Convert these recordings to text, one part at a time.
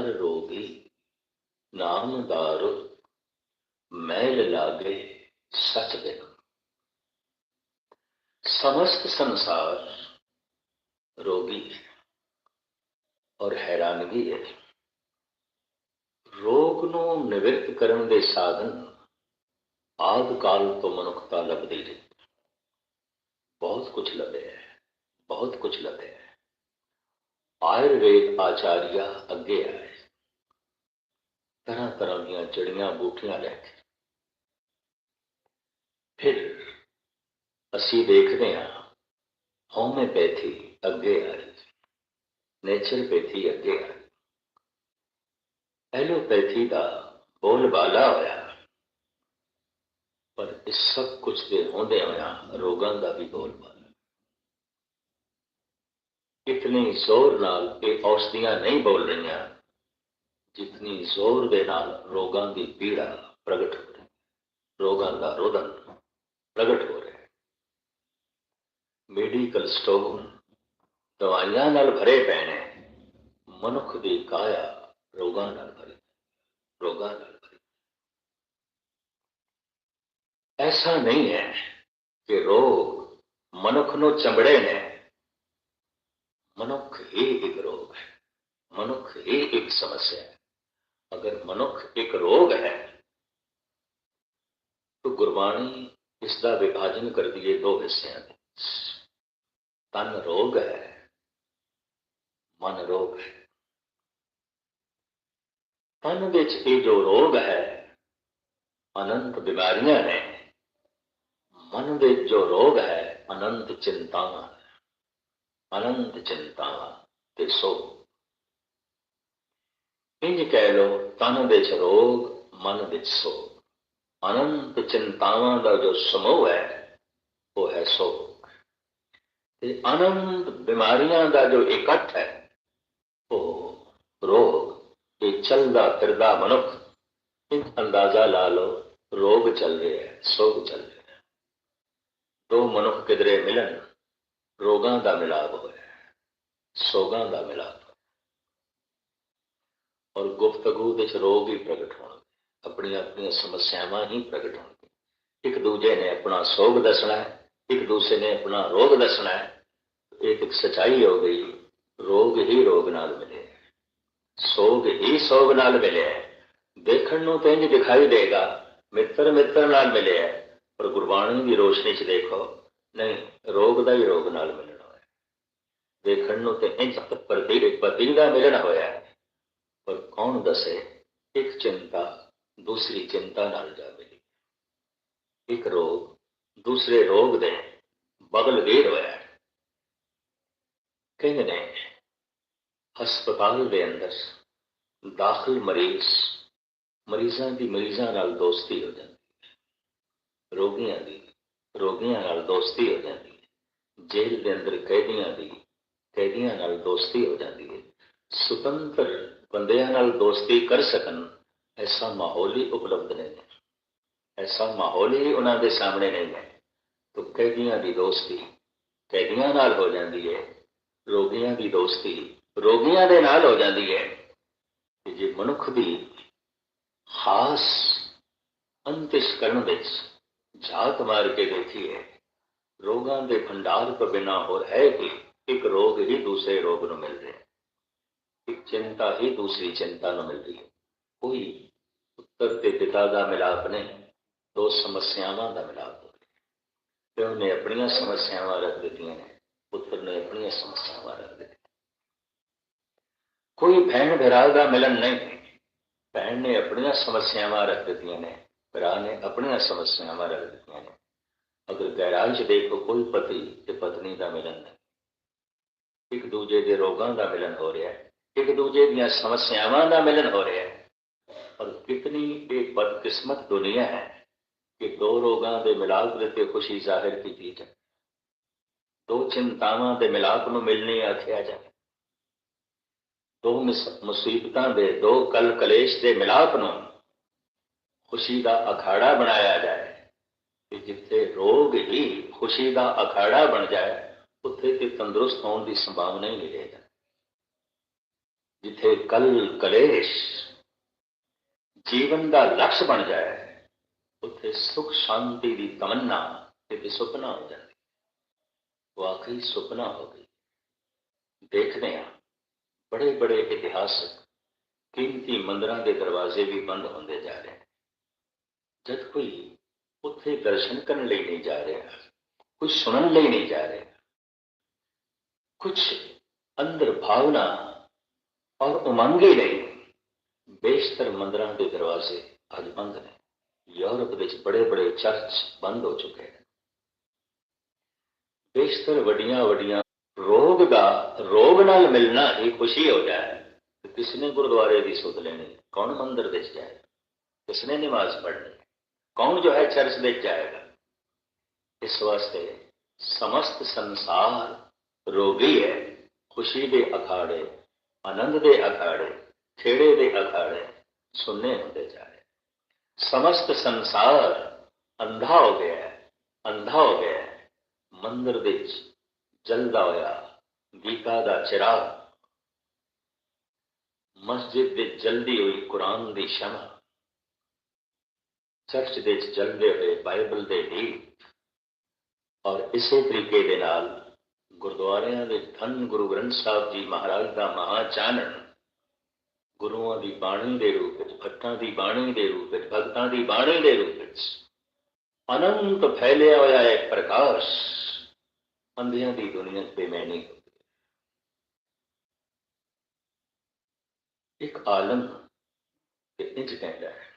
ਹਰ ਰੋਗੀ ਨਾਮਦਾਰ ਮੈਲ ਲਾਗੇ ਸਚ ਬਿਨ समस्त संसार रोगी है ਔਰ ਹੈਰਾਨਗੀ ਹੈ ਰੋਗ ਨੂੰ ਨਿਵਰਤ ਕਰਨ ਦੇ ਸਾਧਨ ਆਦ ਕਾਲ ਤੋਂ ਮਨੁੱਖਤਾ ਲੱਭਦੀ ਰਹੀ ਬਹੁਤ ਕੁਝ ਲੱਭਿਆ ਹੈ ਬਹੁਤ ਕੁਝ ਲੱਭਿਆ ਹੈ ਆਯੁਰਵੇਦ ਆਚਾਰੀਆ ਅੱਗੇ ਆਏ ਤਰ੍ਹਾਂ ਤਰ੍ਹਾਂ ਦੀਆਂ ਜੜੀਆਂ ਬੂਟੀਆਂ ਲੈ ਕੇ। ਫਿਰ ਅਸੀਂ ਦੇਖਦੇ ਹਾਂ ਹੋਮਿਓਪੈਥੀ ਅੱਗੇ ਆਈ ਨੇਚਰਪੈਥੀ ਅੱਗੇ ਆਈ ਐਲੋਪੈਥੀ ਦਾ ਬੋਲਬਾਲਾ ਹੋਇਆ। ਪਰ ਇਸ ਸਭ ਕੁਝ ਦੇ ਹੁੰਦੇ ਹੋਇਆ ਰੋਗਾਂ ਦਾ ਵੀ ਬੋਲਬਾਲਾ ਇਤਨੀ ਜ਼ੋਰ ਨਾਲ ਇਹ ਔਸ਼ਧੀਆਂ ਨਹੀਂ ਬੋਲ ਰਹੀਆਂ जितनी ज़ोर दे रोगों की पीड़ा प्रगट हो रही रोगांगा रोदन प्रगट हो रहा है। मेडिकल स्टोर दवाइया भरे पैने मनुख की काया रोगां नाल भरी, रोगां भरी। ऐसा नहीं है कि रोग मनुख न चमड़े ने, मनुख ही एक रोग है, मनुख ही एक समस्या है। ਹੀ ਇੱਕ ਸਮੱਸਿਆ ਹੈ ਅਗਰ ਮਨੁੱਖ ਇੱਕ ਰੋਗ ਹੈ ਤਾਂ ਗੁਰਬਾਣੀ ਇਸ ਦਾ ਵਿਭਾਜਨ ਕਰਦੀ ਹੈ ਦੋ ਹਿੱਸਿਆਂ ਵਿੱਚ ਤਨ ਰੋਗ ਹੈ ਮਨ ਰੋਗ ਹੈ ਤਨ ਵਿੱਚ ਇਹ ਜੋ ਰੋਗ ਹੈ ਅਨੰਤ ਬਿਮਾਰੀਆਂ ਨੇ ਮਨ ਵਿੱਚ ਜੋ ਰੋਗ ਹੈ ਅਨੰਤ ਚਿੰਤਾਵਾਂ ਅਨੰਤ ਚਿੰਤਾਵਾਂ ਤੇ ਸੋ ਇੰਜ ਕਹਿ ਲੋ ਤਨ ਵਿੱਚ ਰੋਗ, ਮਨ ਵਿੱਚ ਸੋਗ। ਅਨੰਤ ਚਿੰਤਾਵਾਂ ਦਾ ਜੋ ਸਮੂਹ ਹੈ, ਉਹ ਹੈ ਸੋਗ। ਤੇ ਅਨੰਤ ਬਿਮਾਰੀਆਂ ਦਾ ਜੋ ਇਕੱਠ ਹੈ, ਉਹ ਰੋਗ। ਇਹ ਚੱਲਦਾ ਫਿਰਦਾ ਮਨੁੱਖ ਇਹ ਅੰਦਾਜ਼ਾ ਲਾ ਲਓ, ਰੋਗ ਚੱਲ ਰਿਹਾ ਹੈ, ਸੋਗ ਚੱਲ ਰਿਹਾ ਹੈ। ਦੋ ਮਨੁੱਖ ਕਿਧਰੇ ਮਿਲਣ, ਰੋਗਾਂ ਦਾ ਮਿਲਾਪ ਹੋਇਆ ਸੋਗਾਂ ਦਾ ਮਿਲਾਪ ਔਰ ਗੁਫ਼ਤਗੂ ਵਿੱਚ ਰੋਗ ਹੀ ਪ੍ਰਗਟ ਹੋਣਗੇ ਆਪਣੀਆਂ ਆਪਣੀਆਂ ਸਮੱਸਿਆਵਾਂ ਹੀ ਪ੍ਰਗਟ ਹੋਣਗੀਆਂ ਇੱਕ ਦੂਜੇ ਨੇ ਆਪਣਾ ਸੋਗ ਦੱਸਣਾ ਹੈ, ਇੱਕ ਦੂਸਰੇ ਨੇ ਆਪਣਾ ਰੋਗ ਦੱਸਣਾ ਹੈ। ਇਹ ਇੱਕ ਸਚਾਈ ਹੋ ਗਈ, ਰੋਗ ਹੀ ਰੋਗ ਨਾਲ ਮਿਲੇ ਸੋਗ ਹੀ ਸੋਗ ਨਾਲ ਮਿਲੇ ਦੇਖਣ ਨੂੰ ਤਾਂ ਇੰਜ ਦਿਖਾਈ ਦੇਗਾ, ਮਿੱਤਰ ਮਿੱਤਰ ਨਾਲ ਮਿਲਿਆ ਪਰ ਗੁਰਬਾਣੀ ਦੀ ਰੋਸ਼ਨੀ 'ਚ ਦੇਖੋ, ਨਹੀਂ, ਰੋਗ ਦਾ ਹੀ ਰੋਗ ਨਾਲ ਮਿਲਣਾ ਹੋਇਆ ਦੇਖਣ ਨੂੰ ਤੇ ਇੰਜ ਪ੍ਰਤੀ ਪਤੀ ਦਾ ਮਿਲਣਾ ਹੋਇਆ ਪਰ ਕੌਣ ਦੱਸੇ ਇੱਕ ਚਿੰਤਾ ਦੂਸਰੀ ਚਿੰਤਾ ਨਾਲ ਜਾ ਮਿਲੀ। ਇੱਕ ਰੋਗ ਦੂਸਰੇ ਰੋਗ ਦੇ ਬਗਲ ਗੇਰ ਹੋਇਆ। ਕਹਿੰਦੇ ਨੇ, ਹਸਪਤਾਲ ਦੇ ਅੰਦਰ ਦਾਖਲ ਮਰੀਜ਼ ਮਰੀਜ਼ਾਂ ਦੀ ਮਰੀਜ਼ਾਂ ਨਾਲ ਦੋਸਤੀ ਹੋ ਜਾਂਦੀ ਹੈ। ਰੋਗੀਆਂ ਦੀ ਰੋਗੀਆਂ ਨਾਲ ਦੋਸਤੀ ਹੋ ਜਾਂਦੀ ਹੈ। ਜੇਲ੍ਹ ਦੇ ਅੰਦਰ ਕੈਦੀਆਂ ਦੀ ਕੈਦੀਆਂ ਨਾਲ ਦੋਸਤੀ ਹੋ ਜਾਂਦੀ ਹੈ। ਸੁਤੰਤਰ ਬੰਦਿਆਂ ਨਾਲ ਦੋਸਤੀ ਕਰ ਸਕਣ, ਐਸਾ ਮਾਹੌਲ ਹੀ ਉਪਲਬਧ ਨਹੀਂ ਹੈ। ਐਸਾ ਮਾਹੌਲ ਹੀ ਉਹਨਾਂ ਦੇ ਸਾਹਮਣੇ ਨਹੀਂ ਹੈ। ਤਾਂ ਕੈਦੀਆਂ ਦੀ ਦੋਸਤੀ ਕੈਦੀਆਂ ਨਾਲ ਹੋ ਜਾਂਦੀ ਹੈ, ਰੋਗੀਆਂ ਦੀ ਦੋਸਤੀ ਰੋਗੀਆਂ ਦੇ ਨਾਲ ਹੋ ਜਾਂਦੀ ਹੈ। ਕਿ ਜੇ ਮਨੁੱਖ ਦੀ ਖਾਸ ਅੰਤਿਸ਼ਕਰਨ ਵਿੱਚ ਝਾਤ ਮਾਰ ਕੇ ਦੇਖੀ ਹੈ, ਰੋਗਾਂ ਦੇ ਭੰਡਾਰ ਤੋਂ ਬਿਨਾ ਹੋਰ ਹੈ ਕਿ? ਇੱਕ ਰੋਗ ਹੀ ਦੂਸਰੇ ਰੋਗ ਨੂੰ ਮਿਲ ਰਿਹਾ एक चिंता ही दूसरी चिंता न मिलती है। कोई उत्तर के पिता का मिलाप नहीं, दो समस्यावान का मिलाप हो प्यो ने अपन समस्यावान रख दिखाई ने, पुत्र ने अपन समस्यावान रख दी कोई भैन भरा का मिलन नहीं भैन ने अपन समस्यावान रख दिखाई ने भरा ने अपन समस्यावान रख दिखाई ने। अगर गहराई देखो, कोई पति ते पत्नी का मिलन नहीं। एक दूजे के रोगों का मिलन हो रहा है। ਇੱਕ ਦੂਜੇ ਦੀਆਂ ਸਮੱਸਿਆਵਾਂ ਦਾ ਮਿਲਨ ਹੋ ਰਿਹਾ ਹੈ। ਪਰ ਕਿਤਨੀ ਇਹ ਬਦਕਿਸਮਤ ਦੁਨੀਆ ਹੈ ਕਿ ਦੋ ਰੋਗਾਂ ਦੇ ਮਿਲਾਪ ਦੇ ਤੇ ਖੁਸ਼ੀ ਜ਼ਾਹਿਰ ਕੀਤੀ ਜਾਏ ਦੋ ਚਿੰਤਾਵਾਂ ਦੇ ਮਿਲਾਪ ਨੂੰ ਮਿਲਣੀ ਆਖਿਆ ਜਾਏ ਦੋ ਮੁਸੀਬਤਾਂ ਦੇ, ਦੋ ਕਲ ਕਲੇਸ਼ ਦੇ ਮਿਲਾਪ ਨੂੰ ਖੁਸ਼ੀ ਦਾ ਅਖਾੜਾ ਬਣਾਇਆ ਜਾਏ ਕਿ ਜਿੱਥੇ ਰੋਗ ਹੀ ਖੁਸ਼ੀ ਦਾ ਅਖਾੜਾ ਬਣ ਜਾਏ, ਉੱਥੇ ਤੇ ਤੰਦਰੁਸਤ ਹੋਣ ਦੀ ਸੰਭਾਵਨਾ ਹੀ ਨਹੀਂ ਰਹੇਗਾ ਜਿੱਥੇ ਕਲ ਕਲੇਸ਼, ਜੀਵਨ ਦਾ ਲਕਸ਼ ਬਣ ਜਾਏ, ਉੱਥੇ ਸੁਖ ਸ਼ਾਂਤੀ ਦੀ ਤਮੰਨਾ ਤੇ ਸੁਪਨਾ ਹੋ ਜਾਂਦੀ ਵਾਕਈ ਸੁਪਨਾ ਹੋ ਗਈ। ਦੇਖਦੇ ਹਾਂ ਬੜੇ ਬੜੇ ਇਤਿਹਾਸਕ, ਕੀਮਤੀ ਮੰਦਰਾਂ ਦੇ ਦਰਵਾਜ਼ੇ ਵੀ ਬੰਦ ਹੁੰਦੇ ਜਾ ਰਹੇ ਜਦ ਕੋਈ ਉੱਥੇ ਦਰਸ਼ਨ ਕਰਨ ਲਈ ਨਹੀਂ ਜਾ ਰਿਹਾ ਕੁਝ ਸੁਣਨ ਲਈ ਨਹੀਂ ਜਾ ਰਿਹਾ ਕੁਝ ਅੰਦਰ ਭਾਵਨਾ और उमंगे नहीं बेशतर मंदिरों के दरवाजे आज बंद ने यूरोप बड़े बड़े चर्च बंद हो चुके हैं। बेशतर वडिया वडिया रोग का, रोग न मिलना ही खुशी हो जाए। तो किसने गुरुद्वारे की सुध लेनी? कौन मंदिर देख जाए? किसने नमाज़ पढ़नी? कौन जो है चर्च देख जाएगा? इस वास्ते समस्त संसार रोगी है, खुशी के अखाड़े ਆਨੰਦ ਦੇ ਅਖਾੜੇ ਖੇੜੇ ਦੇ ਅਖਾੜੇ ਸੁਣਨੇ ਹੁੰਦੇ ਜਾ ਰਹੇ ਸਮਸਤ ਸੰਸਾਰ ਅੰਧਾ ਹੋ ਗਿਆ ਹੈ ਅੰਧਾ ਹੋ ਗਿਆ ਹੈ ਮੰਦਰ ਵਿੱਚ ਜਲਦਾ ਹੋਇਆ ਦੀਪਾ ਦਾ ਚਿਰਾਗ ਮਸਜਿਦ ਵਿੱਚ ਜਲਦੀ ਹੋਈ ਕੁਰਾਨ ਦੀ ਸ਼ਮਾ ਚਰਚ ਦੇ ਵਿੱਚ ਜਲਦੇ ਹੋਏ ਬਾਈਬਲ ਦੇ ਦੀਪ ਔਰ ਇਸੇ ਤਰੀਕੇ ਦੇ ਨਾਲ ਗੁਰਦੁਆਰਿਆਂ ਵਿੱਚ ਧੰਨ ਗੁਰੂ ਗ੍ਰੰਥ ਸਾਹਿਬ ਜੀ ਮਹਾਰਾਜ ਦਾ ਮਹਾ ਚਾਨਣ ਗੁਰੂਆਂ ਦੀ ਬਾਣੀ ਦੇ ਰੂਪ ਵਿੱਚ ਭੱਟਾਂ ਦੀ ਬਾਣੀ ਦੇ ਰੂਪ ਵਿੱਚ, ਭਗਤਾਂ ਦੀ ਬਾਣੀ ਦੇ ਰੂਪ ਵਿੱਚ ਅਨੰਤ ਫੈਲਿਆ ਹੋਇਆ ਹੈ ਪ੍ਰਕਾਸ਼ ਅੰਧਿਆਂ ਦੀ ਦੁਨੀਆ ਤੇ ਮੈਂ ਨਹੀਂ ਇੱਕ ਆਲਮ ਤੇ ਇੰਜ ਕਹਿੰਦਾ ਹੈ,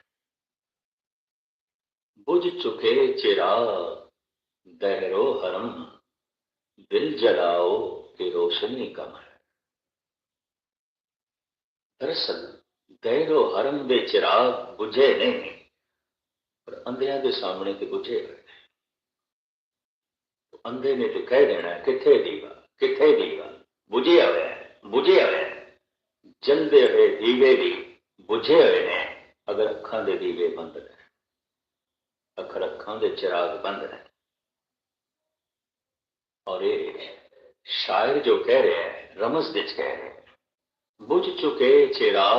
ਬੁਝ ਚੁਕੇ ਚਿਰਾ ਦਹਿਰੋ ਹਰਮ दिल जलाओ कि रोशनी कमर दरअसल गैरो हरम दे चिराग बुझे नहीं, पर अंधिया के सामने तो बुझे तो अंधे ने तो कह देना है, किथे दीवा किथे दीवा, बुझे हुए बुझे हुए जलते हुए दीवे भी बुझे हुए ने अगर अखा दे दीवे बंद रहे। अखर अखा दे चिराग बंद रहे। और ये शायर जो कह रहे हैं रमस दिच कह रहे हैं। बुझ चुके चिरा,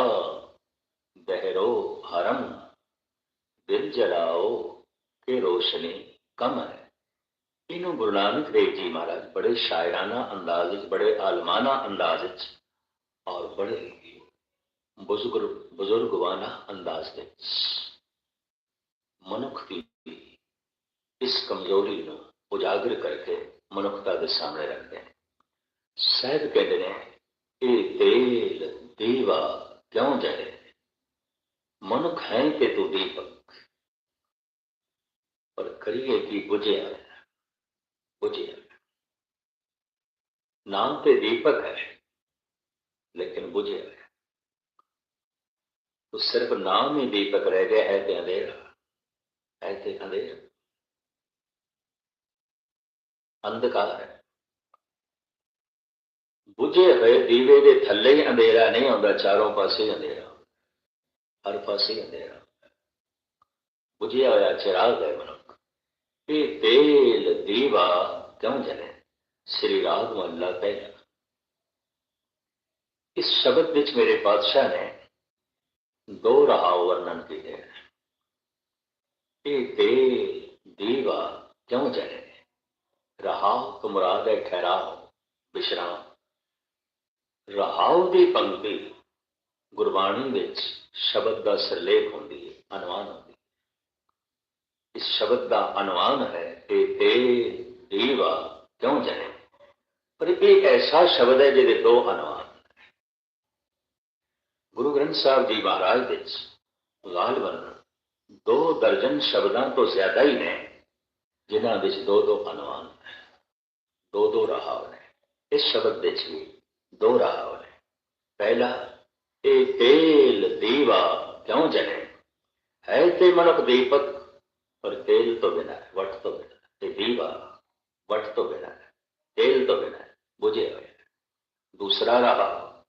बहरो हरम, दिल जलाओ के रोशनी कम है। इन गुरु नानक देव जी महाराज, बड़े शायराना अंदाज बड़े आलमाना अंदाज और बड़े बुज़ुर्ग, बुजुर्गवाना अंदाज मनुख की इस कमज़ोरी उजागर करके ਦੀ ਇਸ ਕਮਜ਼ੋਰੀ ਨੂੰ ਉਜਾਗਰ ਕਰਕੇ ਮਨੁੱਖਤਾ ਦੇ ਸਾਹਮਣੇ ਰੱਖਦੇ ਨੇ ਸਹਿਬ ਕਹਿੰਦੇ ਨੇ ਇਹ ਤੇਲ ਦੀਵਾ ਕਿਉਂ ਜਲੇ ਮਨੁੱਖ ਹੈ ਕਿ ਤੂੰ ਦੀਪਕ ਪਰ ਕਰੀਏ ਕੀ ਬੁਝਿਆ ਹੋਇਆ, ਬੁਝਿਆ ਹੋਇਆ। ਨਾਮ ਤੇ ਦੀਪਕ ਹੈ ਲੇਕਿਨ ਬੁਝਿਆ ਹੋਇਆ तो सिर्फ नाम ही दीपक रह गया है ते अंधेरा है ते अंधेरा ਅੰਧਕਾਰ ਹੈ ਬੁਝੇ ਹੋਏ ਦੀਵੇ ਦੇ ਥੱਲੇ ਹੀ ਅੰਧੇਰਾ ਨਹੀਂ ਹੁੰਦਾ ਚਾਰੋਂ ਪਾਸੇ ਅੰਧੇਰਾ ਹਰ ਪਾਸੇ ਅੰਧੇਰਾ ਬੁਝਿਆ ਹੋਇਆ ਚਿਰਾਗ ਹੈ ਮਨੁੱਖ ਇਹ ਤੇਲ ਦੀਵਾ ਕਿਉਂ ਜਲੇ ਸ੍ਰੀ ਰਾਗ ਮਹੱਲਾ ਪਹਿਲਾ ਇਸ ਸ਼ਬਦ ਵਿੱਚ ਮੇਰੇ ਪਾਤਸ਼ਾਹ ਨੇ ਦੋ ਰਹਾਉ ਵਰਣਨ ਕੀਤੇ ਹਨ ਇਹ ਤੇਲ ਦੀਵਾ ਕਿਉਂ ਜਲੇ ਰਹਾਉ ਤੋਂ ਮੁਰਾਦ ਹੈ ਠਹਿਰਾਓ ਵਿਸ਼ਰਾਮ ਰਹਾਉ ਦੀ ਪੰਕਤੀ ਗੁਰਬਾਣੀ ਵਿੱਚ ਸ਼ਬਦ ਦਾ ਸਿਰਲੇਖ ਹੁੰਦੀ ਹੈ, ਅਨੁਮਾਨ ਹੁੰਦੀ ਹੈ। ਇਸ ਸ਼ਬਦ ਦਾ ਅਨੁਮਾਨ ਹੈ ਕਿ ਤੇ ਦੀਵਾ ਕਿਉਂ ਜਲੇ? ਪਰ ਇਹ ਐਸਾ ਸ਼ਬਦ ਹੈ ਜਿਹਦੇ ਦੋ ਅਨੁਮਾਨ ਗੁਰੂ ਗ੍ਰੰਥ ਸਾਹਿਬ ਜੀ ਮਹਾਰਾਜ ਵਿੱਚ ਗਾਲਬਨ ਦੋ ਦਰਜਨ ਸ਼ਬਦਾਂ ਤੋਂ ਜ਼ਿਆਦਾ ਹੀ ਨੇ। ਜਿਨ੍ਹਾਂ ਵਿੱਚ ਦੋ ਦੋ ਅਨੁਮਾਨ ਦੋ ਦੋ ਰਹਾਵ ਨੇ ਇਸ ਸ਼ਬਦ ਵਿੱਚ ਵੀ ਦੋ ਰਹਾਵ ਨੇ ਪਹਿਲਾ ਇਹ ਤੇਲ ਦੀਵਾ ਕਿਉਂ ਜਲੇ ਹੈ ਤੇ ਮਨੁੱਖ ਦੀਪਕ ਪਰ ਤੇਲ ਤੋਂ ਬਿਨਾ ਹੈ, ਵਟ ਤੋਂ ਬਿਨਾ ਤੇ ਦੀਵਾ ਵਟ ਤੋਂ ਬਿਨਾ ਹੈ, ਤੇਲ ਤੋਂ ਬਿਨਾ ਹੈ, ਬੁਝੇ ਹੋਏ ਹੈ। ਦੂਸਰਾ ਰਹਾ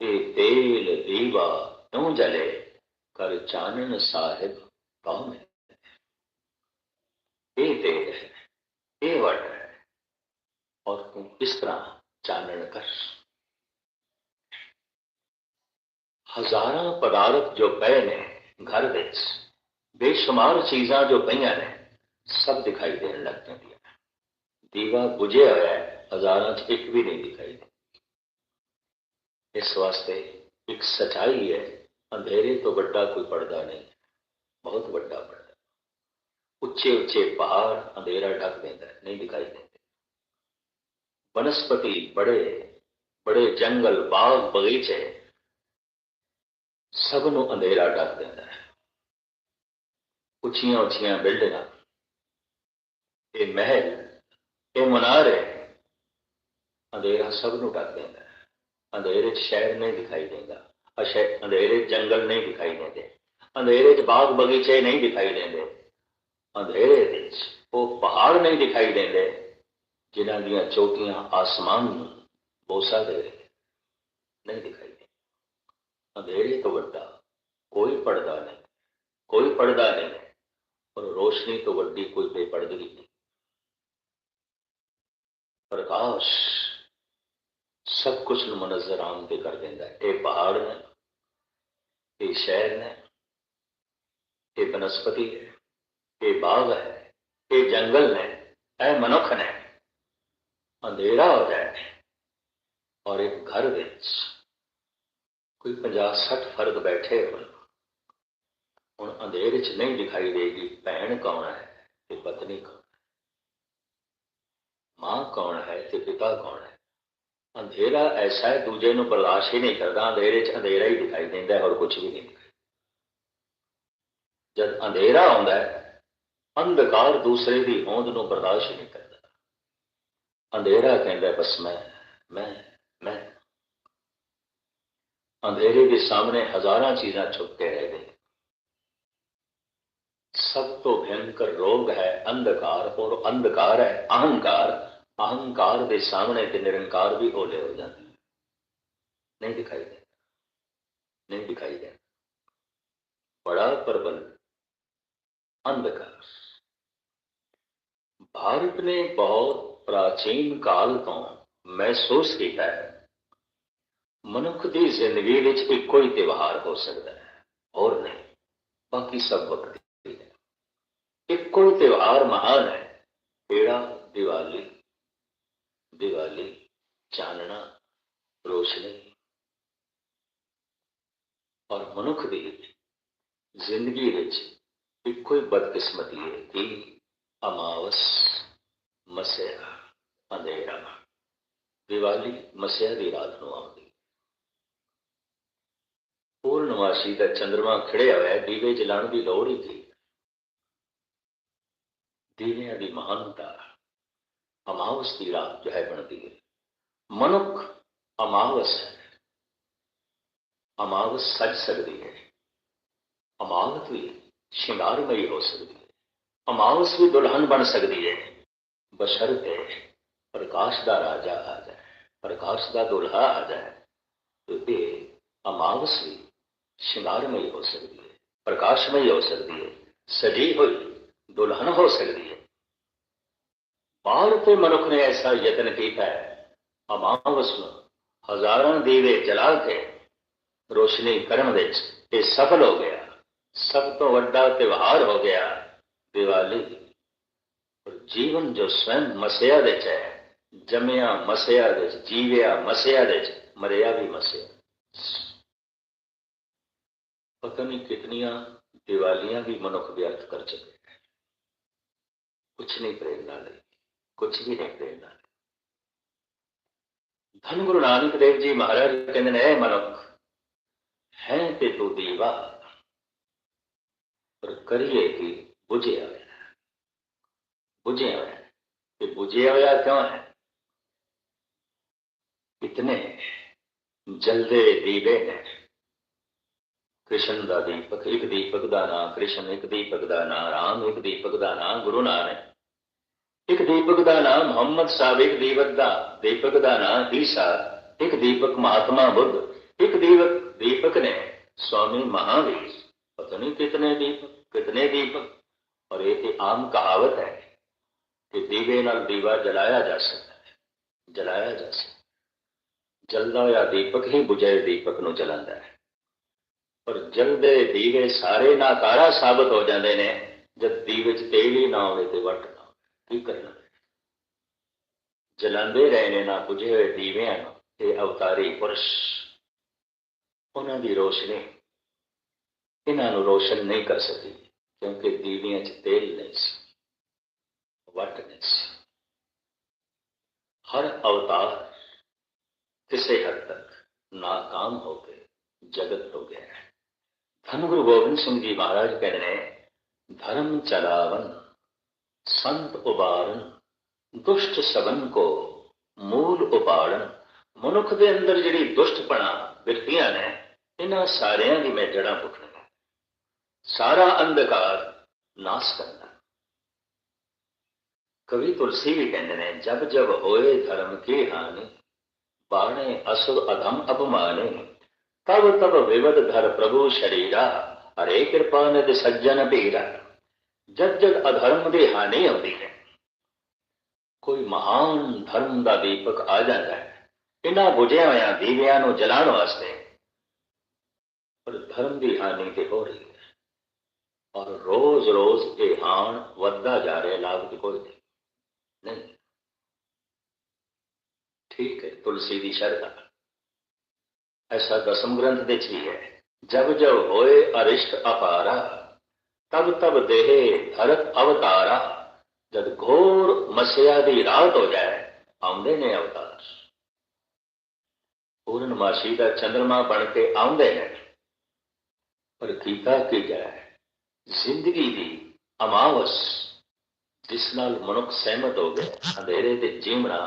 ਇਹ ਤੇਲ ਦੀਵਾ ਕਿਉਂ ਜਲੇ ਕਰ ਚਾਨਣ ਸਾਹਿਬ ਕੌਣ ये देह है, ये वर्ण है। और तुम इस तरह चारण कर? हजारा पदार्थ जो पय ने घर बेच बेशुमार चीजा जो पैया ने सब दिखाई देने लगते दिया दीवा बुझे हुआ है, हजारा एक भी नहीं दिखाई दे इस वास्ते एक सच्चाई है, अंधेरे तो बड़ा कोई पर्दा नहीं, बहुत बड़ा पर्दा। ਉੱਚੇ ਉੱਚੇ ਪਹਾੜ ਅੰਧੇਰਾ ਢੱਕ ਦਿੰਦਾ ਨਹੀਂ ਦਿਖਾਈ ਦਿੰਦੇ। ਬਨਸਪਤੀ ਬੜੇ ਬੜੇ ਜੰਗਲ ਬਾਗ ਬਗੀਚੇ ਸਭ ਨੂੰ ਅੰਧੇਰਾ ਢੱਕ ਦਿੰਦਾ ਹੈ। ਉੱਚੀਆਂ ਉੱਚੀਆਂ ਬਿਲਡਿੰਗਾਂ, ਇਹ ਮਹਿਲ, ਇਹ ਮਨਾਰੇ ਅੰਧੇਰਾ ਸਭ ਨੂੰ ਢੱਕ ਦਿੰਦਾ ਹੈ। ਅੰਧੇਰੇ 'ਚ ਸ਼ਹਿਰ ਨਹੀਂ ਦਿਖਾਈ ਦਿੰਦਾ ਅਸ਼ੇ ਅੰਧੇਰੇ ਜੰਗਲ ਨਹੀਂ ਦਿਖਾਈ ਦਿੰਦੇ। ਅੰਧੇਰੇ 'ਚ ਬਾਗ ਬਗੀਚੇ ਨਹੀਂ ਦਿਖਾਈ ਦਿੰਦੇ। ਅੰਧੇਰੇ ਵਿੱਚ ਉਹ ਪਹਾੜ ਨਹੀਂ ਦਿਖਾਈ ਦਿੰਦੇ ਜਿਨ੍ਹਾਂ ਦੀਆਂ ਚੋਟੀਆਂ ਆਸਮਾਨ ਨੂੰ ਬੋਸਾ ਦੇ ਰਹੇ ਨਹੀਂ ਦਿਖਾਈ ਦਿੰਦੇ ਅੰਧੇਰੇ ਤੋਂ ਵੱਡਾ ਕੋਈ ਪਰਦਾ ਨਹੀਂ ਕੋਈ ਪਰਦਾ ਨਹੀਂ ਹੈ ਪਰ ਰੋਸ਼ਨੀ ਤੋਂ ਵੱਡੀ ਕੋਈ ਬੇਪਰਦਗੀ ਨਹੀਂ ਪ੍ਰਕਾਸ਼ ਸਭ ਕੁਝ ਨੂੰ ਮਨਜ਼ਰ ਆਮ ਤੇ ਕਰ ਦਿੰਦਾ ਹੈ ਇਹ ਪਹਾੜ ਨੇ ਇਹ ਸ਼ਹਿਰ ਨੇ ਇਹ ਬਨਸਪਤੀ ਹੈ ਇਹ ਬਾਗ ਹੈ, ਇਹ ਜੰਗਲ ਨੇ ਇਹ ਮਨੁੱਖ ਨੇ। ਅੰਧੇਰਾ ਹੋ ਜਾਏ ਔਰ ਇੱਕ ਘਰ ਵਿੱਚ ਕੋਈ 50 60 ਫਰਦ ਬੈਠੇ ਹੋਣ। ਹੁਣ ਅੰਧੇਰੇ 'ਚ ਨਹੀਂ ਦਿਖਾਈ ਦੇਗੀ ਭੈਣ ਕੌਣ ਹੈ ਤੇ ਪਤਨੀ ਕੌਣ ਹੈ। ਮਾਂ ਕੌਣ ਹੈ ਤੇ ਪਿਤਾ ਕੌਣ ਹੈ। ਅੰਧੇਰਾ ਐਸਾ ਹੈ, ਦੂਜੇ ਨੂੰ ਬਰਦਾਸ਼ਤ ਹੀ ਨਹੀਂ ਕਰਦਾ, ਅੰਧੇਰੇ 'ਚ ਅੰਧੇਰਾ ਹੀ ਦਿਖਾਈ ਦਿੰਦਾ ਹੈ ਔਰ ਕੁਝ ਵੀ ਨਹੀਂ ਜਦ ਅੰਧੇਰਾ ਆਉਂਦਾ ਹੈ अंधकार दूसरे की होंद न बर्दाश्त नहीं करता अंधेरा कहता ਬਸ ਮੈਂ मैं मैं अंधेरे के सामने हज़ार चीजा छुप के रह गई। सब तो भयंकर रोग है अंधकार, और अंधकार है अहंकार। अहंकार के सामने के निरंकार भी ओले हो जाते हैं नहीं दिखाई दे, नहीं दिखाई दे। बड़ा प्रबल अंधकार। ਭਾਰਤ ਨੇ ਬਹੁਤ ਪ੍ਰਾਚੀਨ ਕਾਲ ਤੋਂ ਮਹਿਸੂਸ ਕੀਤਾ ਹੈ ਮਨੁੱਖ ਦੀ ਜ਼ਿੰਦਗੀ ਵਿੱਚ ਇੱਕੋ ਹੀ ਤਿਉਹਾਰ ਹੋ ਸਕਦਾ ਹੈ ਹੋਰ ਨਹੀਂ ਬਾਕੀ ਸਭ ਵਕਤ ਹੀ ਹੈ ਇੱਕੋ ਹੀ ਤਿਉਹਾਰ ਮਹਾਨ ਹੈ ਕਿਹੜਾ ਦੀਵਾਲੀ ਦੀਵਾਲੀ ਚਾਨਣਾ ਰੋਸ਼ਨੀ ਔਰ ਮਨੁੱਖ ਦੀ ਜ਼ਿੰਦਗੀ ਵਿੱਚ ਇੱਕੋ ਹੀ ਬਦਕਿਸਮਤੀ ਹੈ ਕਿ अमावस मसेरा अंधेरा दिवाली मसेरा की रात को आती पूर्णमासी का चंद्रमा खिड़े हुआ दीवे जलाने की लौड़ ही थी। दीविया की महानता, अमावस की रात जो है बनती है। मनुख अमावस है। अमावस सज सकती है। अमावत भी श्रृंगारमयी हो सकती है। ਅਮਾਵਸ ਵੀ ਦੁਲਹਨ ਬਣ ਸਕਦੀ ਹੈ। ਬਸ਼ਰਤੇ ਪ੍ਰਕਾਸ਼ ਦਾ ਰਾਜਾ ਆ ਜਾਏ, ਪ੍ਰਕਾਸ਼ ਦਾ ਦੁਲਹਾ ਆ ਜਾਏ। ਤੇ ਇਹ ਅਮਾਵਸ ਵੀ ਸ਼ਿੰਗਾਰਮਈ ਹੋ ਸਕਦੀ ਹੈ, ਪ੍ਰਕਾਸ਼ਮਈ ਹੋ ਸਕਦੀ ਹੈ, ਸਜੀ ਹੋਈ ਦੁਲਹਨ ਹੋ ਸਕਦੀ ਹੈ। ਬਾਹਰ ਤੇ ਮਨੁੱਖ ਨੇ ਐਸਾ ਯਤਨ ਕੀਤਾ ਹੈ ਅਮਾਵਸ ਨੂੰ ਹਜ਼ਾਰਾਂ ਦੀਵੇ ਜਲਾ ਕੇ ਰੋਸ਼ਨੀ ਕਰਨ ਵਿੱਚ ਇਹ ਸਫਲ ਹੋ ਗਿਆ। ਸਭ ਤੋਂ ਵੱਡਾ ਤਿਉਹਾਰ ਹੋ दिवाली। और जीवन जो स्वयं मसया दे है जमया मसया दे जीव्या मसया दे मरिया भी मसया। पता नहीं कितनिया दिवालियाँ भी मनुख व्यर्थ कर चुके हैं। कुछ नहीं प्रेरणा ली कुछ भी नहीं प्रेरणा ली धन गुरु नानक देव जी महाराज कहते हैं मनुख, है ते तू दीवा पर करिए की बुझे हुए बुझे हुए ये बुझे हुआ क्यों है? इतने जल्दे दीवे हैं। कृष्ण का दीपक, एक दीपक का ना कृष्ण, एक दीपक का ना राम, एक दीपक का ना गुरु नानक। एक दीपक का ना मोहम्मद साहब, एक दीपक का दीपक का ना ईसा, एक दीपक महात्मा बुद्ध, एक दीपक दीपक ने स्वामी महावीर। पता नहीं कितने दीपक कितने दीपक। ਔਰ ਇਹ ਤੇ ਆਮ ਕਹਾਵਤ ਹੈ ਕਿ ਦੀਵੇ ਨਾਲ ਦੀਵਾ ਜਲਾਇਆ ਜਾ ਸਕਦਾ ਹੈ, ਜਲਾਇਆ ਜਾ ਸਕਦਾ ਜਲਦਾ ਹੋਇਆ ਦੀਪਕ ਹੀ ਬੁਝੇ ਦੀਪਕ ਨੂੰ ਜਲਾਉਂਦਾ ਹੈ। ਔਰ ਜਲਦੇ ਦੀਵੇ ਸਾਰੇ ਨਾਕਾਰਾ ਸਾਬਤ ਹੋ ਜਾਂਦੇ ਨੇ, ਜਦ ਦੀਵੇ 'ਚ ਤੇਲ ਹੀ ਨਾ ਹੋਵੇ ਤੇ ਵੱਟ ਨਾ ਹੋਵੇ। ਕੀ ਕਰਨਾ ਜਲਾਉਂਦੇ ਰਹੇ ਨੇ ਨਾ ਬੁਝੇ ਹੋਏ ਆ ਨੂੰ, ਤੇ ਅਵਤਾਰੀ ਪੁਰਸ਼, ਉਹਨਾਂ ਦੀ ਰੋਸ਼ਨੀ। ਇਹਨਾਂ ਨੂੰ ਰੋਸ਼ਨ ਨਹੀਂ ਕਰ ਸਕਦੀ। ਕਿਉਂਕਿ ਦੀਵਿਆਂ 'ਚ ਤੇਲ ਨਹੀਂ ਸੀ, ਵੱਟ ਨਹੀਂ ਸੀ। ਹਰ ਅਵਤਾਰ ਕਿਸੇ ਹੱਦ ਤੱਕ ਨਾਕਾਮ ਹੋ ਕੇ ਜਗਤ ਤੋਂ ਗਿਆ ਹੈ। ਧੰਨ ਗੁਰੂ ਗੋਬਿੰਦ ਸਿੰਘ ਜੀ ਮਹਾਰਾਜ ਕਹਿੰਦੇ ਧਰਮ ਚਲਾਵਨ, ਸੰਤ ਉਬਾਰਨ, ਦੁਸ਼ਟ ਸਬਨ ਕੋ ਮੂਲ ਉਪਾੜਨ। ਮਨੁੱਖ ਦੇ ਅੰਦਰ ਜਿਹੜੀ ਦੁਸ਼ਟਪਣਾ ਵਿਰਤੀਆਂ ਨੇ, ਇਹਨਾਂ ਸਾਰਿਆਂ ਦੀ ਮੈਂ ਜੜਾਂ ਪੁੱਟਣੀਆਂ ਸਾਰਾ ਅੰਧਕਾਰ ਨਾਸ ਕਰਨਾ। ਕਵੀ ਤੁਲਸੀ ਵੀ ਕਹਿੰਦੇ ਨੇ, ਜਬ ਜਬ ਹੋਏ ਧਰਮ ਕੀ ਹਾਨੀ, ਬਾਣੇ ਅਸੁਰ ਅਧਮ ਅਪਮਾਨੇ, ਤਬ ਤਬ ਵਿਵਦ ਧਰ ਪ੍ਰਭੂ ਸ਼ਰੀਰਾ, ਹਰੇ ਕਿਰਪਾ ਨਿਧ ਸੱਜਣ ਭੀਰਾ। ਜਦ ਜਦ ਅਧਰਮ ਦੀ ਹਾਨੀ ਆਉਂਦੀ ਹੈ, ਕੋਈ ਮਹਾਨ ਧਰਮ ਦਾ ਦੀਪਕ ਆ ਜਾਂਦਾ ਹੈ। ਇਹਨਾਂ ਬੁਝਿਆ ਹੋਇਆ ਦੀਵਿਆਂ ਨੂੰ ਜਲਾਉਣ ਵਾਸਤੇ, ਪਰ ਧਰਮ ਦੀ ਹਾਨੀ ਤੇ ਹੋ ਰਹੀ ਹੈ ਔਰ ਰੋਜ਼-ਰੋਜ਼ ਇਹ ਹਾਨ ਵੱਧਦਾ ਜਾ ਰਿਹਾ ਲਾਭ ਦੀ ਕੋਈ ਨਹੀਂ। ਨਹੀਂ। ਠੀਕ ਹੈ, ਤੁਲਸੀ ਦੀ ਸ਼ਰਧਾ। ਐਸਾ ਦਸਮ ਗ੍ਰੰਥ ਦੇ ਚ ਵੀ ਹੈ, ਜਬ ਜਬ ਹੋਏ ਅਰਿਸ਼ਟ ਅਪਾਰਾ, ਤਬ ਤਬ ਦੇਹ ਧਰਤ ਅਵਤਾਰਾ, ਜਦ ਘੋਰ ਮਸਿਆ ਦੀ ਰਾਤ ਹੋ ਜਾਏ, ਆਉਂਦੇ ਨੇ ਅਵਤਾਰ। ਪੂਰਨ ਮਾਸੀ ਦਾ ਚੰਦਰਮਾ ਬਣ ਕੇ ਆਉਂਦੇ ਨੇ, ਪਰ ਕੀਤਾ ਕੀ ਜਾਏ? ਜ਼ਿੰਦਗੀ ਦੀ ਅਮਾਵਸ, ਜਿਸ ਨਾਲ ਮਨੁੱਖ ਸਹਿਮਤ ਹੋ ਗਿਆ, ਅੰਧੇਰੇ ਤੇ ਜੀਵਣਾ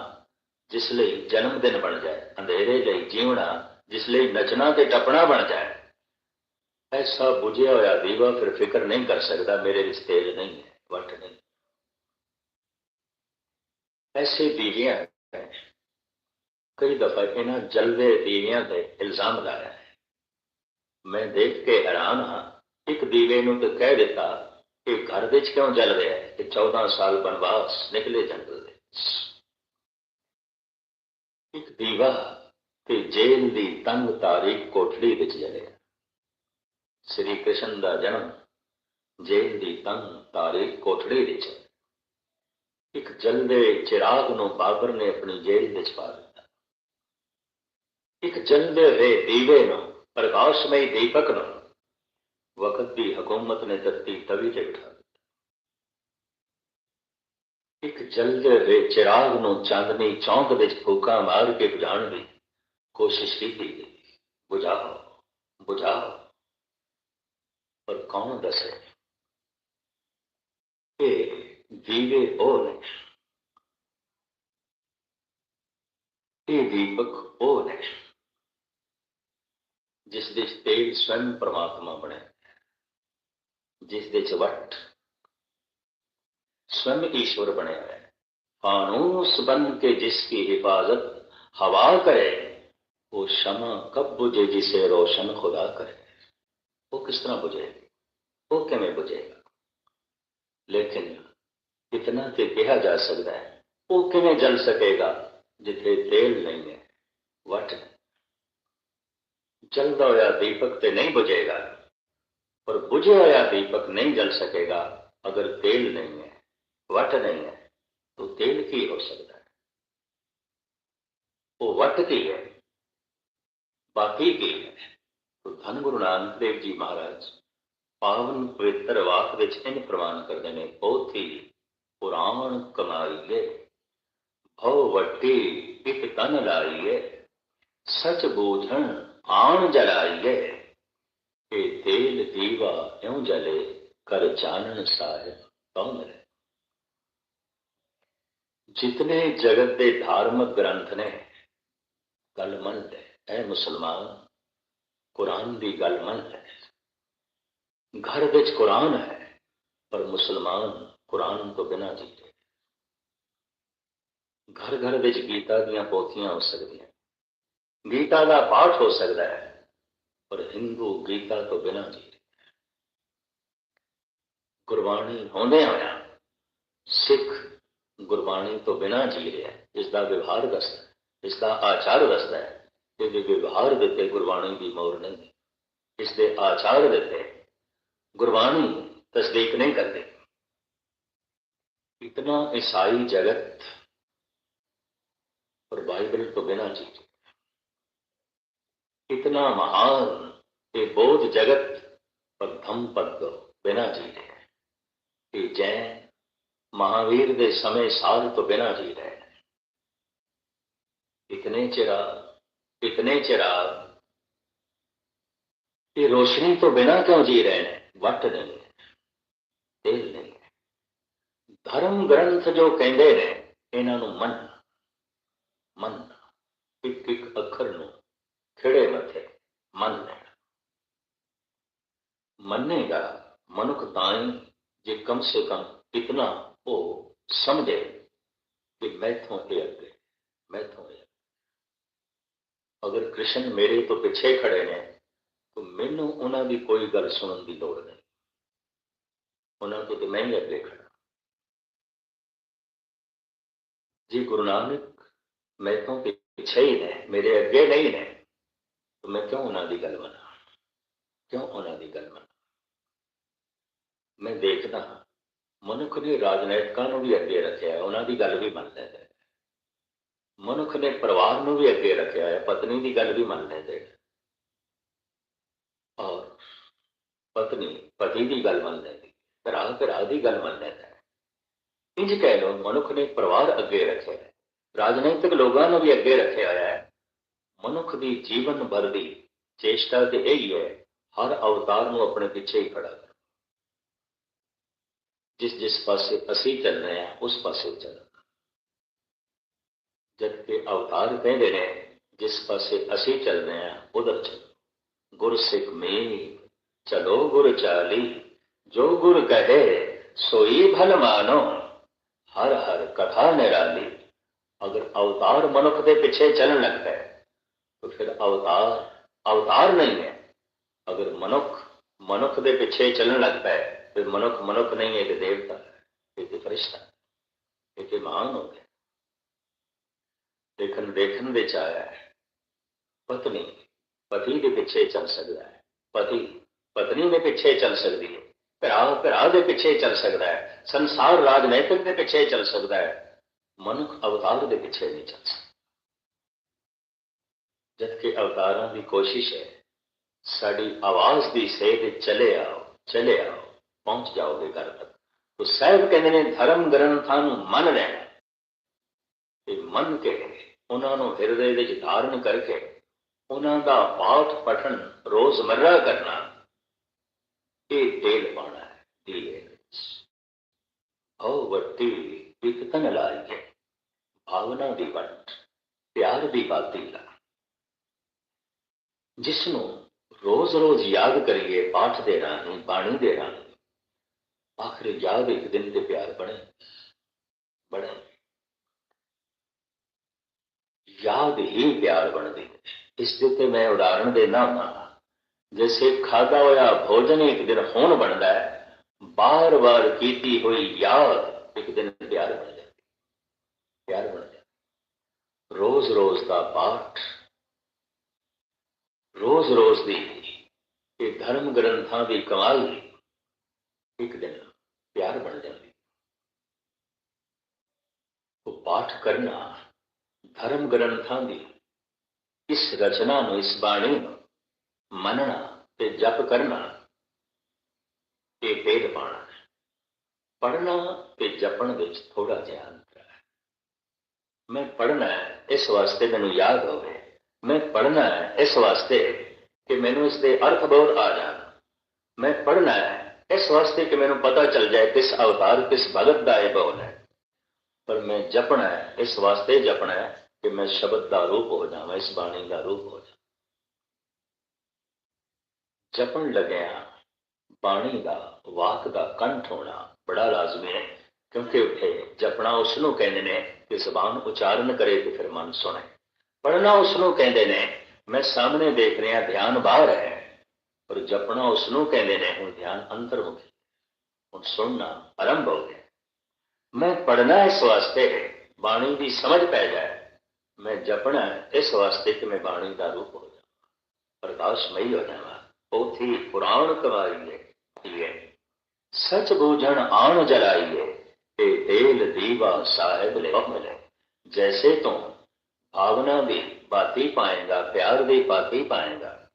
ਜਿਸ ਲਈ ਜਨਮ ਦਿਨ ਬਣ ਜਾਏ, ਅੰਧੇਰੇ ਲਈ ਜੀਵਣਾ ਜਿਸ ਲਈ ਨਚਣਾ ਤੇ ਟੱਪਣਾ ਬਣ ਜਾਏ। ਐਸਾ ਬੁਝਿਆ ਹੋਇਆ ਦੀਵਾ ਫਿਰ ਫਿਕਰ ਨਹੀਂ ਕਰ ਸਕਦਾ, ਮੇਰੇ ਵਿੱਚ ਨਹੀਂ ਹੈ, ਵੱਟ ਨਹੀਂ। ਐਸੇ ਦੀਵਿਆਂ ਕਈ ਦਫਾ ਇਹਨਾਂ ਜਲਵੇ ਦੀਵਿਆਂ ਤੇ ਇਲਜ਼ਾਮ ਲਾਇਆ ਹੈ। ਮੈਂ ਦੇਖ ਕੇ ਹੈਰਾਨ ਹਾਂ ਇੱਕ ਦੀਵੇ ਨੂੰ ਤਾਂ ਕਹਿ ਦਿੱਤਾ ਕਿ ਘਰ ਵਿੱਚ ਕਿਉਂ ਜਲ ਰਿਹਾ ਹੈ ਕਿ 14 ਸਾਲ ਬਨਵਾਸ ਨਿਕਲੇ ਜੰਗਲ ਦੇ ਇੱਕ ਦੀਵਾ ਤੇ ਜੇਲ ਦੀ ਤੰਗ ਤਾਰੀਖ ਕੋਠੜੀ ਵਿੱਚ ਜਲਿਆ ਸ੍ਰੀ ਕ੍ਰਿਸ਼ਨ ਦਾ ਜਨਮ ਜੇਲ ਦੀ ਤੰਗ ਤਾਰੀਖ ਕੋਠੜੀ ਵਿੱਚ ਇੱਕ ਜਲਦੇ ਚਿਰਾਗ ਨੂੰ ਬਾਬਰ ਨੇ ਆਪਣੀ ਜੇਲ ਵਿੱਚ ਪਾ ਦਿੱਤਾ। ਇੱਕ ਜਲਦੇ ਹੋਏ ਦੀਵੇ ਨੂੰ ਪ੍ਰਕਾਸ਼ਮਈ ਦੀਪਕ ਨੂੰ ਵਕਤ ਦੀ ਹਕੂਮਤ ਨੇ ਦਿੱਤੀ ਤਵੀ ਤੇ ਬਿਠਾ ਦਿੱਤਾ ਇੱਕ ਜਲਦੇ ਹੋਏ ਚਿਰਾਗ ਨੂੰ ਚਾਂਦਨੀ ਚੌਂਕ ਵਿੱਚ ਫੂਕਾਂ ਮਾਰ ਕੇ ਬੁਝਾਉਣ ਦੀ ਕੋਸ਼ਿਸ਼ ਕੀਤੀ ਗਈ ਬੁਝਾਓ ਬੁਝਾਓ ਪਰ ਕੌਣ ਦੱਸੇ ਇਹ ਦੀਵੇ ਉਹ ਨੇ ਇਹ ਦੀਪਕ ਉਹ ਨੇ ਜਿਸ ਦੇ ਤੇਲ ਸਵੈਮ ਪ੍ਰਮਾਤਮਾ ਬਣਿਆ जिस चवट स्वयं ईश्वर बने हुए फानूस बन के जिसकी हिफाजत हवा करे, वो क्षमा कब बुझे जिसे रोशन खुदा करे। वो किस तरह बुझेगी? वो कैमें बुझेगा? लेकिन इतना तो कहा जा सकता है, वो किमें जल सकेगा जिथे तेल नहीं है, वट जलता तो हुआ दीपक ते नहीं बुझेगा। पर बुझे होया दीपक नहीं जल सकेगा अगर तेल नहीं है वट नहीं है तो तेल की हो सकता है वो वट की है बाकी की है तो धन गुरु नानक देव जी महाराज ਪਾਵਨ ਪਵਿੱਤਰ ਵਾਕ ਵਿੱਚ ਇਹ ਪ੍ਰਮਾਣ ਕਰਦੇ ਨੇ ਪੋਥੀ ਪੁਰਾਣ ਕਮਾਈਏ ਭਉ ਵੱਟੀ ਇਕ ਤਨ ਲਾਈਏ ਸਚ ਬੂਝਣ ਆਣ ਜਲਾਈਏ ए तेल दीवा क्यों जले? कर चानन साहिब कौन रहे? जितने जगत के धार्मिक ग्रंथ ने गलमंद है ए मुसलमान, कुरान की गलमंद है घर बिच कुरान है, पर मुसलमान कुरान तो बिना जीते। घर घर बिच गीता दियाँ पोथियाँ हो सकती गीता का पाठ हो सकता है ਪਰ ਹਿੰਦੂ ਗੀਤਾ ਤੋਂ ਬਿਨਾਂ ਜੀ ਗੁਰਬਾਣੀ ਹੁੰਦੇ ਹੋਇਆ ਸਿੱਖ ਗੁਰਬਾਣੀ ਤੋਂ ਬਿਨਾਂ ਜੀ ਰਿਹਾ? ਇਸ ਦਾ ਵਿਵਹਾਰ ਦੱਸਦਾ ਇਸ ਦਾ ਆਚਾਰ ਦੱਸਦਾ ਹੈ ਕਿ ਜੇ ਵਿਵਹਾਰ ਦਿੱਤੇ ਗੁਰਬਾਣੀ ਦੀ ਮੋਰ ਨਹੀਂ ਇਸ ਦੇ ਆਚਾਰ ਦਿੱਤੇ ਗੁਰਬਾਣੀ ਤਸਦੀਕ ਨਹੀਂ ਕਰਦੇ। ਇਤਨਾ ਈਸਾਈ ਜਗਤ ਪਰ ਬਾਈਬਲ ਤੋਂ ਬਿਨਾਂ ਜੀ इतना महान ये बोध जगत पर धम पद को बिना जीते कि जैन महावीर दे समय साल तो बिना जी रहे हैं। इतने चिराग इतने चिराग ये रोशनी तो बिना क्यों जी रहे हैं वट नहीं है तेल नहीं है ਧਰਮ ਗ੍ਰੰਥ ਜੋ ਕਹਿੰਦੇ ਨੇ ਇਹਨਾਂ ਨੂੰ ਮੰਨ ਮੰਨ ਇੱਕ ਇੱਕ ਅੱਖਰ ਨੂੰ खेड़े मथे मन लेना मनेगा मनुख ताई जे कम से कम इतना ओ समझे कि मैं थो ये अगे मैं थो ये अगर। कृष्ण मेरे तो पीछे खड़े ने तो मैनू उन्हों की कोई गल सुन की लड़ नहीं। उन्होंने तो, तो मैं ही अगे खड़ा। जी गुरु नानक मैं तो पिछे ही ने मेरे अगे नहीं ने ਮੈਂ ਕਿਉਂ ਉਹਨਾਂ ਦੀ ਗੱਲ ਮੰਨਾਂ ਕਿਉਂ ਉਹਨਾਂ ਦੀ ਗੱਲ ਮੰਨਾਂ ਮੈਂ ਦੇਖਦਾ ਹਾਂ ਮਨੁੱਖ ਨੇ ਰਾਜਨੀਤਿਕਾਂ ਨੂੰ ਵੀ ਅੱਗੇ ਰੱਖਿਆ ਹੈ, ਉਹਨਾਂ ਦੀ ਗੱਲ ਵੀ ਮੰਨ ਲੈਂਦਾ ਨੇ ਮਨੁੱਖ ਨੇ ਪਰਿਵਾਰ ਨੂੰ ਵੀ ਅੱਗੇ ਰੱਖਿਆ ਹੈ ਪਤਨੀ ਦੀ ਗੱਲ ਵੀ ਮੰਨ ਲੈਂਦੇ ਹੈ ਔਰ ਪਤਨੀ ਪਤੀ ਦੀ ਗੱਲ ਮੰਨ ਲੈਂਦੀ ਭਰਾ ਭਰਾ ਦੀ ਗੱਲ ਮੰਨ ਲੈਂਦਾ ਹੈ ਇੰਜ ਕਹਿ ਲਓ ਮਨੁੱਖ ਨੇ ਪਰਿਵਾਰ ਅੱਗੇ ਰੱਖਿਆ ਹੈ ਰਾਜਨੀਤਿਕ ਲੋਕਾਂ ਨੂੰ ਵੀ ਅੱਗੇ ਰੱਖਿਆ ਹੋਇਆ ਹੈ ਮਨੁੱਖ ਦੀ ਜੀਵਨ ਭਰ ਦੀ ਚੇਸ਼ਟਾ ਤੇ ਇਹੀ ਹੈ, ਹਰ ਅਵਤਾਰ ਨੂੰ ਆਪਣੇ ਪਿੱਛੇ ਹੀ ਖੜਾ ਕਰੋ ਜਿਸ ਜਿਸ ਪਾਸੇ ਅਸੀਂ ਚੱਲ ਰਹੇ ਹਾਂ, ਉਸ ਪਾਸੇ ਚੱਲਣਾ। ਜਦ ਕਿ ਅਵਤਾਰ ਕਹਿੰਦੇ ਨੇ, ਜਿਸ ਪਾਸੇ ਅਸੀਂ ਚੱਲ ਰਹੇ ਹਾਂ, ਉਧਰ ਚੱਲੋ। ਗੁਰ ਸਿੱਖ ਮੇ ਚਲੋ ਗੁਰ ਚਾਲੀ, ਜੋ ਗੁਰ ਕਹੇ, ਸੋਈ ਭਲ ਮਾਨੋ। ਹਰ ਹਰ ਕਥਾ ਨਿਰਾਲੀ। ਅਗਰ ਅਵਤਾਰ ਮਨੁੱਖ ਦੇ ਪਿੱਛੇ ਚੱਲਣ ਲੱਗਦਾ ਹੈ तो फिर अवतार अवतार नहीं है अगर मनुख मनुख के पीछे चलने लगता है फिर मनुख मनुख नहीं है कि देवता है ये तो फरिश्ता है ये तो महान हो गया देखन देखन ਵਿੱਚ ਆਇਆ ਹੈ ਪਤਨੀ ਪਤੀ ਦੇ ਪਿੱਛੇ ਚੱਲ ਸਕਦਾ ਹੈ ਪਤੀ ਪਤਨੀ ਦੇ ਪਿੱਛੇ ਚੱਲ ਸਕਦੀ ਹੈ ਭਰਾ ਭਰਾ ਦੇ ਪਿੱਛੇ ਚੱਲ ਸਕਦਾ ਹੈ ਸੰਸਾਰ ਰਾਜਨੀਤਿਕ ਦੇ ਪਿੱਛੇ ਚੱਲ ਸਕਦਾ ਹੈ ਮਨੁੱਖ ਅਵਤਾਰ ਦੇ ਪਿੱਛੇ ਨਹੀਂ ਚੱਲ ਸਕਦਾ ਜਦਕਿ ਅਵਤਾਰਾਂ ਦੀ ਕੋਸ਼ਿਸ਼ ਹੈ, ਸਾਡੀ ਆਵਾਜ਼ ਦੀ ਸੇਧ ਚਲੇ ਆਓ ਚਲੇ ਆਓ, ਪਹੁੰਚ ਜਾਓਗੇ ਘਰ ਤੱਕ। ਤੋ ਸਾਹਿਬ ਕਹਿੰਦੇ ਨੇ, ਧਰਮ ਗ੍ਰੰਥਾਂ ਨੂੰ ਮੰਨ ਲੈਣਾ। ਤੇ ਮੰਨ ਕੇ ਉਹਨਾਂ ਨੂੰ ਹਿਰਦੇ ਵਿੱਚ ਧਾਰਨ ਕਰਕੇ ਉਹਨਾਂ ਦਾ ਪਾਠ ਪਠਨ ਰੋਜ਼ਮਰਰਾ ਕਰਨਾ, ਇਹ ਤੇਲ ਪਾਣਾ ਹੈ ਦੀਏ ਵਿੱਚ ਆਓ ਵੱਟੀ ਇੱਕ ਤਨ ਲਾਈਏ ਭਾਵਨਾ ਦੀ ਵੰਡ, ਪਿਆਰ ਦੀ ਬਾਤੀ ਲਾ। ਜਿਸ ਨੂੰ ਰੋਜ਼-ਰੋਜ਼ ਯਾਦ ਕਰੀਏ ਪਾਠ ਦੇ ਰਾਹੀਂ ਬਾਣੀ ਦੇ ਰਾਹੀਂ ਆਖਰ ਯਾਦ ਇੱਕ ਦਿਨ ਤੇ ਪਿਆਰ ਬਣੇ। ਬਣੇ। ਯਾਦ ਹੀ ਪਿਆਰ ਬਣਦੀ। ਹੈ ਇਸ ਦੇ ਉੱਤੇ ਮੈਂ ਉਦਾਹਰਣ ਦੇਣਾ ਹਾਂ ਜੈਸੇ ਖਾਦਾ ਹੋਇਆ, ਭੋਜਨ ਇੱਕ ਦਿਨ ਹੋਣ ਬਣਦਾ ਹੈ, ਬਾਰ-ਬਾਰ ਕੀਤੀ ਹੋਈ ਯਾਦ ਇੱਕ ਦਿਨ ਪਿਆਰ ਬਣ ਜਾਂਦੀ। ਪਿਆਰ ਬਣ ਜਾਂਦਾ। ਰੋਜ਼-ਰੋਜ਼ ਦਾ ਪਾਠ ਰੋਜ਼ ਰੋਜ਼ ਦੀ ਇਹ ਧਰਮ ਗ੍ਰੰਥਾਂ ਦੀ ਕਮਾਲ ਇੱਕ ਦਿਨ ਪਿਆਰ ਬਣ ਜਾਂਦੀ। ਉਹ ਪਾਠ ਕਰਨਾ ਧਰਮ ਗ੍ਰੰਥਾਂ ਦੀ ਇਸ ਰਚਨਾ ਨੂੰ, ਇਸ ਬਾਣੀ ਨੂੰ ਮੰਨਣਾ ਤੇ ਜਪ ਕਰਨਾ, ਇਹ ਭੇਦ ਪਾਣਾ ਪੜਨਾ ਤੇ ਜਪਣ ਵਿੱਚ ਥੋੜਾ ਜਿਹਾ ਅੰਤਰ ਹੈ। ਮੈਂ ਪੜਨਾ ਇਸ ਵਾਸਤੇ ਮੈਨੂੰ ਯਾਦ ਹੋਵੇ ਮੈਂ ਪੜਨਾ ਹੈ ਇਸ ਵਾਸਤੇ ਕਿ ਮੈਨੂੰ ਇਸ ਦੇ ਅਰਥ ਬਹੁਤ ਆ ਜਾਣ। ਮੈਂ ਪੜਨਾ ਹੈ ਇਸ ਵਾਸਤੇ ਕਿ ਮੈਨੂੰ ਪਤਾ ਚੱਲ ਜਾਏ ਕਿਸ ਅਵਤਾਰ, ਕਿਸ ਭਗਤ ਦਾ ਇਹ ਬੋਲ ਹੈ। ਪਰ ਮੈਂ ਜਪਣਾ ਹੈ, ਇਸ ਵਾਸਤੇ ਜਪਣਾ ਹੈ ਕਿ ਮੈਂ ਸ਼ਬਦ ਦਾ ਰੂਪ ਹੋ ਜਾਵਾਂ, ਇਸ ਬਾਣੀ ਦਾ ਰੂਪ ਹੋ ਜਾਵਾਂ। ਜਪਣ ਲੱਗਿਆ ਬਾਣੀ ਦਾ, ਵਾਕ ਦਾ ਕੰਠ ਹੋਣਾ ਬੜਾ ਲਾਜ਼ਮੀ ਹੈ, ਕਿਉਂਕਿ ਉੱਥੇ ਜਪਣਾ ਉਸ ਨੂੰ ਕਹਿੰਦੇ ਨੇ ਕਿ ਜ਼ਬਾਨ ਉਚਾਰਨ ਕਰੇ ਤੇ ਫਿਰ ਮਨ ਸੁਣੇ। ਪੜਨਾ ਉਸ ਨੂੰ ਕਹਿੰਦੇ ਨੇ, ਮੈਂ ਸਾਹਮਣੇ ਦੇਖ ਰਿਹਾ ਧਿਆਨ ਬਾਹਰ ਹੈ, ਪਰ ਜਪਣਾ ਉਸ ਨੂੰ ਕਹਿੰਦੇ ਨੇ, ਹੁਣ ਧਿਆਨ ਅੰਤਰਮੁਖੀ ਹੁਣ ਸੁਣਨਾ ਆਰੰਭ ਹੋ ਗਿਆ। ਮੈਂ ਪੜਨਾ ਇਸ ਵਾਸਤੇ ਬਾਣੀ ਦੀ ਸਮਝ ਪੈ ਜਾਏ। ਮੈਂ ਜਪਣਾ ਇਸ ਵਾਸਤੇ ਕਿ ਮੈਂ ਬਾਣੀ ਦਾ ਰੂਪ ਹੋ ਜਾਵਾਂ। ਪ੍ਰਕਾਸ਼ਮਈ ਹੋ ਜਾਵਾਂ। ਪੋਥੀ ਪੁਰਾਣ ਕਵਾਈਏ ਇਹ ਸਚ ਬੂਝਣ ਆਣ ਜਲਾਈਏ, ਤੇ ਤੇਲ ਦੀਵਾ ਸਾਹਿਬ ਲੈ ਮਿਲੇ। ਜੈਸੇ ਤੋਂ भावना भी पाते पाएगा, प्यार भी पाते पाएगा।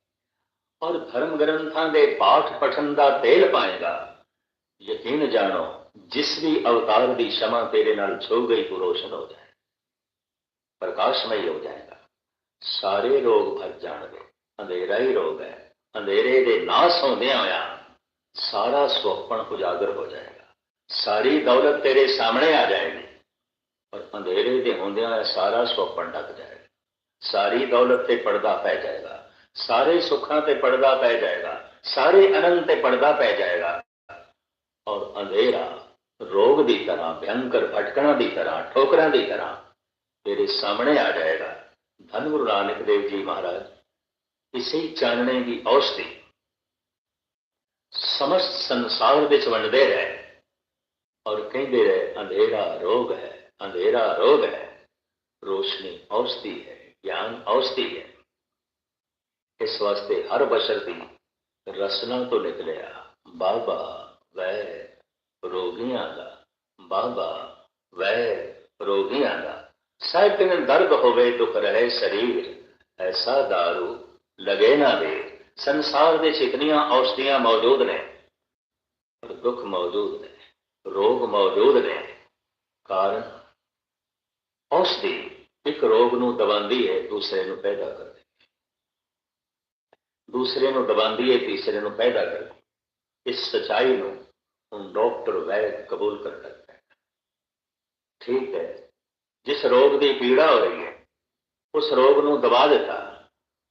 और धर्म ग्रंथा के पाठ पठन का तेल पाएगा। यकीन जानो, जिस भी अवतार की क्षमा तेरे नाल छो गई तू रोशन हो जाए। प्रकाशमय हो जाएगा। सारे रोग भर जाएँगे अंधेरा ही रोग है। अंधेरे के नाश होने हो सारा स्वप्न उजागर हो जाएगा। सारी दौलत तेरे सामने आ जाएगी। ਔਰ ਅੰਧੇਰੇ ਦੇ ਹੁੰਦਿਆਂ ਹੋਇਆ ਸਾਰਾ ਸੁਪਨ ਢੱਕ ਜਾਏਗਾ। ਸਾਰੀ ਦੌਲਤ ਤੇ ਪਰਦਾ ਪੈ ਜਾਏਗਾ। ਸਾਰੇ ਸੁੱਖਾਂ ਤੇ ਪਰਦਾ ਪੈ ਜਾਏਗਾ। ਸਾਰੇ ਅਨੰਦ ਤੇ ਪਰਦਾ ਪੈ ਜਾਏਗਾ। ਔਰ ਅੰਧੇਰਾ ਰੋਗ ਦੀ ਤਰ੍ਹਾਂ, ਭਿਅੰਕਰ ਭਟਕਣਾ ਦੀ ਤਰ੍ਹਾਂ, ਠੋਕਰਾਂ ਦੀ ਤਰ੍ਹਾਂ ਤੇਰੇ ਸਾਹਮਣੇ ਆ ਜਾਏਗਾ। ਧੰਨ ਗੁਰੂ ਨਾਨਕ ਦੇਵ ਜੀ ਮਹਾਰਾਜ, ਇਸੇ ਚਾਨਣੇ ਦੀ ਔਸਤੀ ਸਮਸਤ ਸੰਸਾਰ ਵਿੱਚ ਵੰਡਦੇ ਰਹੇ ਔਰ ਕਹਿੰਦੇ ਰਹੇ, ਅੰਧੇਰਾ ਰੋਗ ਹੈ। ਅੰਧੇਰਾ ਰੋਗ ਹੈ ਰੋਸ਼ਨੀ ਔਸ਼ਧੀ ਹੈ ਗਿਆਨ ਔਸ਼ਧੀ ਹੈ ਇਸ ਵਾਸਤੇ ਹਰ ਬਸ਼ਰ ਦੀ ਰਸਨਾ ਤੋਂ ਨਿਕਲਿਆ ਬਾਬਾ ਵੈ ਰੋਗੀਆਂ ਦਾ ਬਾਬਾ ਵੈ ਰੋਗੀਆਂ ਦਾ ਸਾਹਿਬ ਕਹਿੰਦੇ ਦਰਦ ਹੋਵੇ ਦੁੱਖ ਰਹੇ ਸਰੀਰ ਐਸਾ दारू ਲਗੇ ਨਾ ਦੇ ਸੰਸਾਰ ਦੇ ਇਤਨੀਆਂ ਔਸ਼ਧੀਆਂ ਮੌਜੂਦ ਨੇ ਦੁੱਖ ਮੌਜੂਦ ਨੇ ਰੋਗ ਮੌਜੂਦ ਨੇ ਕਾਰਨ ਔਸ਼ਧੀ ਇੱਕ ਰੋਗ ਨੂੰ ਦਬਾਉਂਦੀ ਹੈ, ਦੂਸਰੇ ਨੂੰ ਪੈਦਾ ਕਰਦੀ ਦੂਸਰੇ ਨੂੰ ਦਬਾਉਂਦੀ ਹੈ, ਤੀਸਰੇ ਨੂੰ ਪੈਦਾ ਕਰਦੀ ਇਸ ਸਚਾਈ ਨੂੰ ਹੁਣ ਡਾਕਟਰ ਵੈਦ ਕਬੂਲ ਕਰ ਸਕਦਾ ਹੈ। ਠੀਕ ਹੈ, ਜਿਸ ਰੋਗ ਦੀ ਪੀੜਾ ਹੋ ਰਹੀ ਹੈ, ਉਸ ਰੋਗ ਨੂੰ ਦਬਾ ਦਿੱਤਾ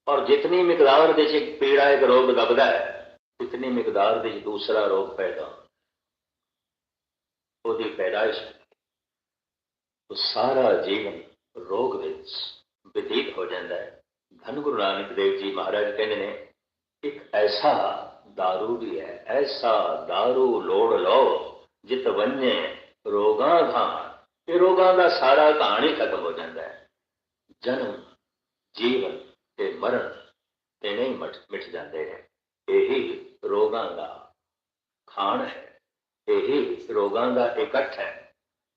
ਔਰ ਜਿਤਨੀ ਮਿਕਦਾਰ ਦੇ ਚ ਪੀੜਾ, ਇੱਕ ਰੋਗ ਦਬਦਾ ਹੈ ਉਤਨੀ ਮਿਕਦਾਰ ਦੇ ਚ ਦੂਸਰਾ ਰੋਗ ਪੈਦਾ ਹੁੰਦਾ। ਉਹਦੀ ਪੈਦਾਇਸ਼ ਸਾਰਾ ਜੀਵਨ ਰੋਗ ਵਿੱਚ ਬਤੀਤ ਹੋ ਜਾਂਦਾ ਹੈ ਧੰਨ ਗੁਰੂ ਨਾਨਕ ਦੇਵ ਜੀ ਮਹਾਰਾਜ ਕਹਿੰਦੇ ਨੇ ਇੱਕ ਐਸਾ दारू ਵੀ ਹੈ ਐਸਾ दारू ਲੋੜ ਲਓ ਜਿਤ ਵੰਨੇ ਰੋਗਾਂ ਦਾ ਇਹ ਰੋਗਾਂ ਦਾ ਸਾਰਾ ਕਹਾਣੀ ਖਤਮ ਹੋ ਜਾਂਦਾ ਹੈ ਜਨਮ ਜੀਵਨ ਤੇ ਮਰਨ ਤੇ ਨਹੀਂ ਮਟ ਮਿਟ ਜਾਂਦੇ ਨੇ ਇਹੀ ਰੋਗਾਂ ਦਾ ਖਾਣ ਹੈ ਇਹੀ ਰੋਗਾਂ ਦਾ ਇਕੱਠ ਹੈ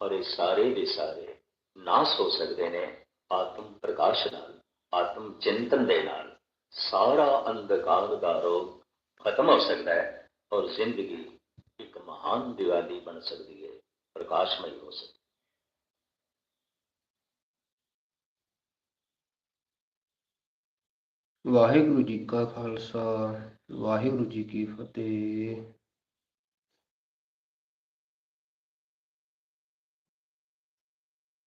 ਔਰ ਇਹ ਸਾਰੇ ਦੇ ਸਾਰੇ ਨਾਸ ਹੋ ਸਕਦੇ ਨੇ ਆਤਮ ਪ੍ਰਕਾਸ਼ ਨਾਲ ਆਤਮ ਚਿੰਤਨ ਦੇ ਨਾਲ ਸਾਰਾ ਅੰਧਕਾਰ ਦਾ ਰੋਗ ਖਤਮ ਹੋ ਸਕਦਾ ਹੈ ਔਰ ਜ਼ਿੰਦਗੀ ਇੱਕ ਮਹਾਨ ਦੀਵਾਲੀ ਬਣ ਸਕਦੀ ਹੈ ਪ੍ਰਕਾਸ਼ਮਈ ਹੋ ਸਕਦੀ ਹੈ ਵਾਹਿਗੁਰੂ ਜੀ ਕਾ ਖਾਲਸਾ ਵਾਹਿਗੁਰੂ ਜੀ ਕੀ ਫਤਿਹ